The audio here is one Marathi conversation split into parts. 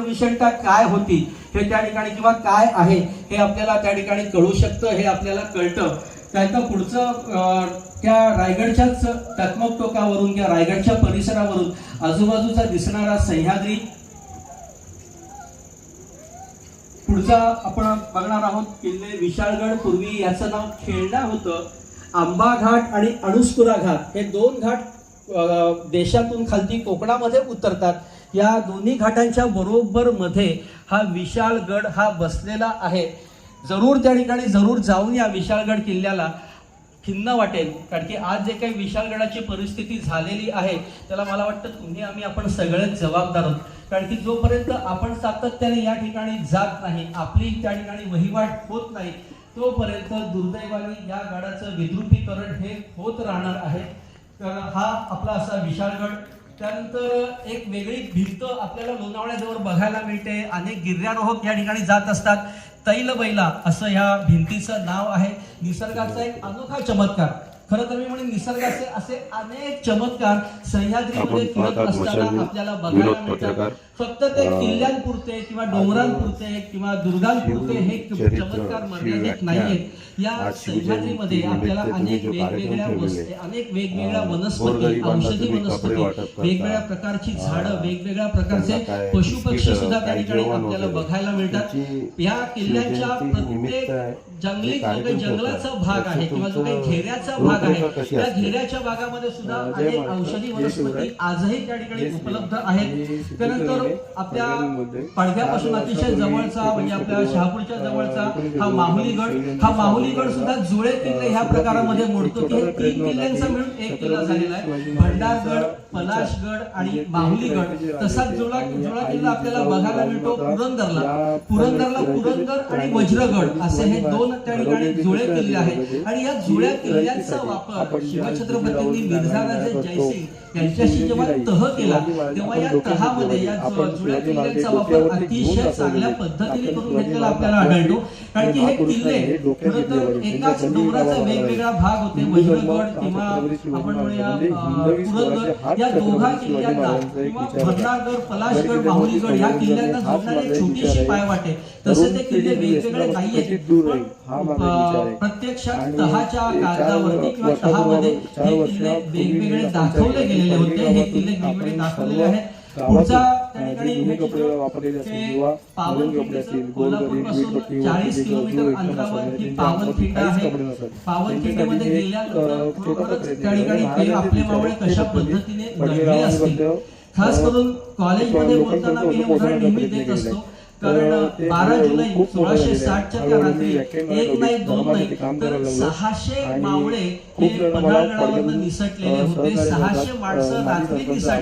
विषमता काय होती हे त्या ठिकाणी किंवा काय आहे हे आपल्याला त्या ठिकाणी कळू शकतं हे आपल्याला कळतं. त्याचं पुढचं त्या रायगडच्याच टकमक टोकावरून किंवा रायगडच्या परिसरावरून आजूबाजूचा दिसणारा सह्याद्री पुढचा आपण बघणार आहोत किल्ले विशाळगड पूर्वी याचं नाव खेळणा होतं. आंबा घाट आणि अणुस्कुरा घाट हे दोन घाट देशातून खालती कोकणामध्ये उतरतात. या दोन्ही घाटांच्या बरोबर मध्ये हा विशाळगड हा बसलेला आहे. जरूर त्या ठिकाणी जरूर जाऊन या विशाळगड किल्ल्याला खिन्न वाटेल. कारण की आज जे काही विशाळगडाची परिस्थिती झालेली आहे त्याला मला वाटतं तुम्ही आम्ही आपण सगळेच जबाबदार आहोत. कारण की जोपर्यंत आपण सातत्याने या ठिकाणी जात नाही आपली त्या ठिकाणी वहिवाट होत नाही तोपर्यंत दुर्दैवाने या गडाचं विद्रुपीकरण हे होत राहणार आहे. तर हा आपला असा विशाळगड त्यानंतर एक वेगळी भिंत आपल्याला लोणावळ्याजवळ बघायला मिळते. अनेक गिर्यारोहक या ठिकाणी जात असतात. तैलबैला असं ह्या भिंतीचं नाव आहे. निसर्गाचा एक अनोखा चमत्कार. खरं तर मी म्हणेन निसर्गाचे असे अनेक चमत्कार सह्याद्रीमध्ये फिरत असताना आपल्याला बघायला मिळतात. फक्त ते किल्ल्यांपुरते किंवा डोंगरांपुरते किंवा दुर्गांपुरते हे चमत्कार मर्यादित. नाहीयेत या सह्याद्रीमध्ये आपल्याला अनेक वेगवेगळ्या कार्यक्रम वस- ठेवलेले. अनेक वेगवेगळ्या वनस्पती औषधी वनस्पती. वेगवेगळ्या प्रकारची झाडं वेगवेगळ्या प्रकारचे त्यांना काय पशु पक्षी बिस्किटं, सुद्धा त्या ठिकाणी आपल्याला. बघायला मिळतात या किल्ल्याच्या प्रत्येक जंगली जो काही कार्यक्रम जंगलाचा भाग आहे किंवा जो काही घेऱ्याचा भाग आहे रूपरेखा कशी त्या? घेऱ्याच्या भागामध्ये सुद्धा अनेक औषधी वनस्पती. आजही त्या ठिकाणी उपलब्ध. आहेत त्यानंतर आपल्या चार अतिशय वर्षापूर्वी जवळचा म्हणजे आपल्या शहापूरच्या जवळचा हा माहुलीगड एकोणीसशे हा माहुलीगड सुद्धा जुळे किल्ले ह्या प्रकारामध्ये मोडतो की हे तीन किल्ल्यांचा मिळून एक किल्ला झालेला आहे भंडारगड महाराजांचा पलाशगड आणि म्हणजे माहुलीगड तसाच. जुळा जुळा किल्ला आपल्याला बघायला मिळतो पुरंदरला पुरंदरला पुरंदर आणि वज्रगड असे हे दोन त्या ठिकाणी जुळे किल्ले आहेत आणि या जुळ्या किल्ल्यांचा वापर शिवछत्रपतींनी मिर्झाराजे जयसिंग यांच्याशी जेव्हा तह केला तेव्हा या तहामध्ये या जुळ्या किल्ल्यांचा वापर अतिशय चांगल्या. पद्धतीने करून घेतलेला आपल्याला आढळतो कारण की हे किल्ले खरं घेतलेले. एकाच डोंगराचा वेगवेगळा भाग होते किंवा आपण म्हणूया पुरंदर या दोघा किल्ल्यांना किंवा पलाशगड माहुलीगड या किल्ल्यांना जोडणारे छोटीशी. पायवाटे तसे ते किल्ले वेगवेगळे प्रत्यक्षात तहाच्या कागदावरती किंवा तहामध्ये चार हे किल्ले वेगवेगळे दाखवले गेलेले होते. हे किल्ले वेगवेगळे दाखवलेले आहेत. पुढचा असतील चाळीस किलोमीटर अंतरावर ही पावनखिंड आहे. पावनखिंडीमध्ये त्या ठिकाणी आपले मावळे कशा पद्धतीने घडले खास करून कॉलेजमध्ये बोलताना मी हे उदाहरण नेहमी देत असतो. कारण बारा जुलै सोळाशे आहे. साठच्या त्या रात्री एक नाही दोन नाही तर. सहाशे मावळे हे पन्हाळगडावरनं पाठवून, निसटलेले होते सहाशे. माणसं रात्री मला,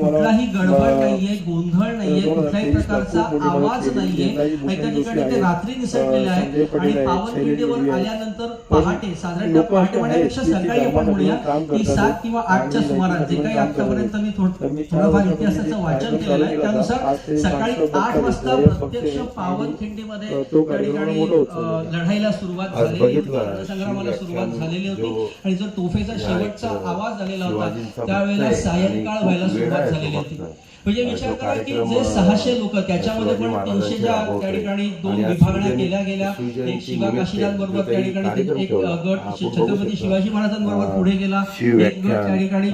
कुठलाही गडबड नाहीये गोंधळ नाहीये कुठल्याही प्रकारचा आवाज. नाहीये भूषण ठिकाणी ते. रात्री निसटलेले आहेत आणि पावनखिंडीवर. आल्यानंतर पहाटे साधारणतः पहाटेपेक्षा आहेत की सकाळी आपण म्हणूया की. सात किंवा आठच्या सुमारास जे काही आतापर्यंत. मी थोडंफार इतिहासाचं वाचन कार्यक्रम केलेलं आहे त्यानुसार सकाळी आठ वाजता. प्रत्यक्ष पावनखिंडीमध्ये त्या ठिकाणी. लढाईला सुरुवात बघितलं, संग्रामाला सुरुवात झालेली होती आणि जो तोफेचा शेवटचा आवाज आलेला होता त्यावेळेला सायंकाळ व्हायला सुरुवात झालेली होती. म्हणजे विचार करा की जे सहाशे लोक त्याच्यामध्ये पण महाराजांचे तीनशे ज्या राबवते. त्या ठिकाणी दोन विभागण्या केल्या गेल्या एक शिवजयंती शिवाकाशीदांबरोबर निमित्त त्या ठिकाणी एक गट छत्रपती. शिवाजी महाराजांबरोबर पुढे गेला एक गट त्या ठिकाणी.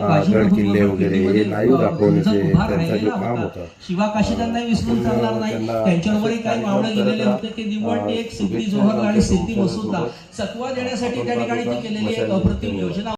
शिवाकाशीदांनाही विसरून चालणार नाही त्यांच्यावरही असे काही मावळे गेलेले होते निव्वळते अं, एक सिद्धी शुभेच्छा जोहर आणि सिद्धी. मसूदला चकवा देण्यासाठी त्या ठिकाणी ती केलेली एक अप्रतिम. योजना